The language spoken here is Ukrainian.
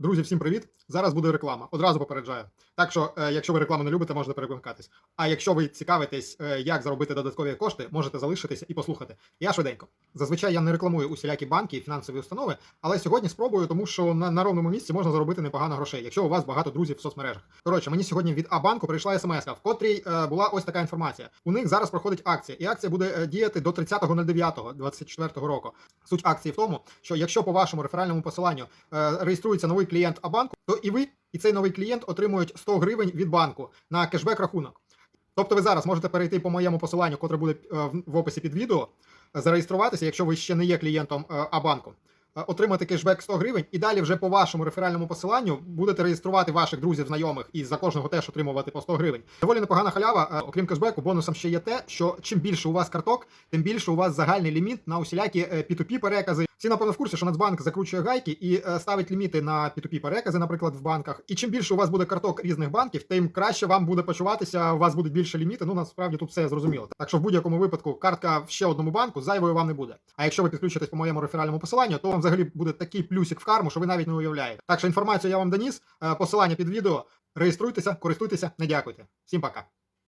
Друзі, всім привіт! Зараз буде реклама. Одразу попереджаю. Так що, е, якщо ви рекламу не любите, можете перекликатись. А якщо ви цікавитесь, е, як заробити додаткові кошти, можете залишитися і послухати. Я швиденько. Зазвичай я не рекламую усілякі банки і фінансові установи, але сьогодні спробую, тому що на, на ровному місці можна заробити непогано грошей, якщо у вас багато друзів в соцмережах. Коротше, мені сьогодні від А-банку прийшла смс, в котрій е, була ось така інформація. У них зараз проходить акція, і акція буде е, діяти до 30.09.24 року. Суть акції в тому, що якщо по вашому реферальному посиланню е, реєструється новий клієнт А-банку, то і ви, і цей новий клієнт отримують 100 гривень від банку на кешбек рахунок. Тобто ви зараз можете перейти по моєму посиланню, котре буде е, в- описі під відео, зареєструватися, якщо ви ще не є клієнтом Абанку, А-банку. е, Отримати кешбек 100 гривень, і далі вже по вашому реферальному посиланню будете реєструвати ваших друзів, знайомих і за кожного теж отримувати по 100 гривень. Доволі непогана халява. Е, Окрім кешбеку, бонусом ще є те, що чим більше у вас карток, тим більше у вас загальний ліміт на усілякі е, P2P перекази. Всі напевно в курсі, що Нацбанк закручує гайки і е, ставить ліміти на P2P перекази, наприклад, в банках. І чим більше у вас буде карток різних банків, тим краще вам буде почуватися. У вас будуть більше ліміти. Ну насправді тут все зрозуміло. Так що в будь-якому випадку картка в ще одному банку зайвою вам не буде. А якщо ви підключитесь по моєму реферальному посиланню, то вам взагалі буде такий плюсик в карму, що ви навіть не уявляєте. Так що інформацію я вам доніс. е, Посилання під відео. Реєструйтеся, користуйтеся, не дякуйте. Всім пока.